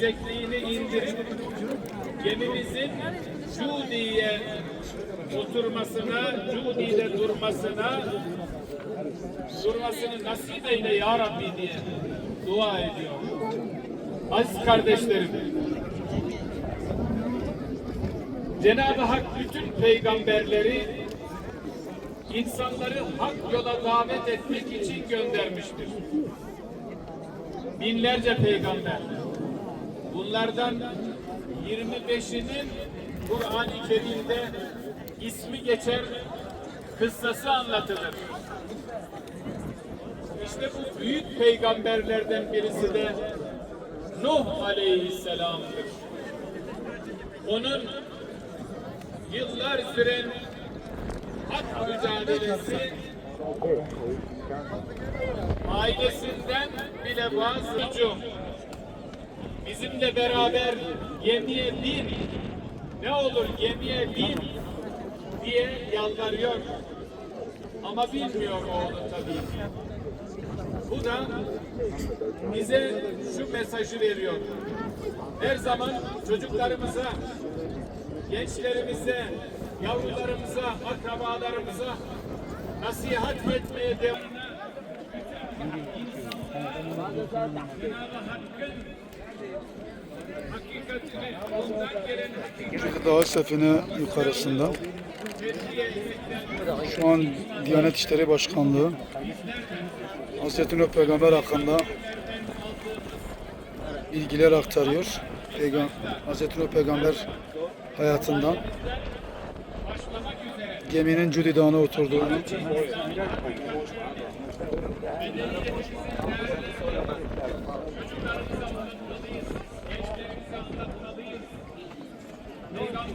yüksekliğini indirip gemimizin Cudi'ye oturmasına, Cudi'de durmasına durmasını nasip eyle ya Rabbi diye dua ediyor. Aziz kardeşlerim, Cenab-ı Hak bütün peygamberleri insanları hak yola davet etmek için göndermiştir. Binlerce peygamber. Bunlardan 25'inin Kur'an-ı Kerim'de ismi geçer, kıssası anlatılır. İşte bu büyük peygamberlerden birisi de Nuh Aleyhisselam'dır. Onun yıllar süren hak mücadelesi ailesinden bile bazı hücum bizimle beraber gemiye bin ne olur gemiye bin diye yalvarıyor ama bilmiyor oğlu tabii ki. Bu da bize şu mesajı veriyor. Her zaman çocuklarımıza, gençlerimize, yavrularımıza, akrabalarımıza nasihat etmeye devam. Cenab-ı Dağ Sefine yukarısında. Şu an Diyanet İşleri Başkanlığı Hazreti Nuh Peygamber hakkında bilgiler aktarıyor. Peygam Hazreti Nuh Peygamber hayatından geminin Cudi Dağı'na oturduğunu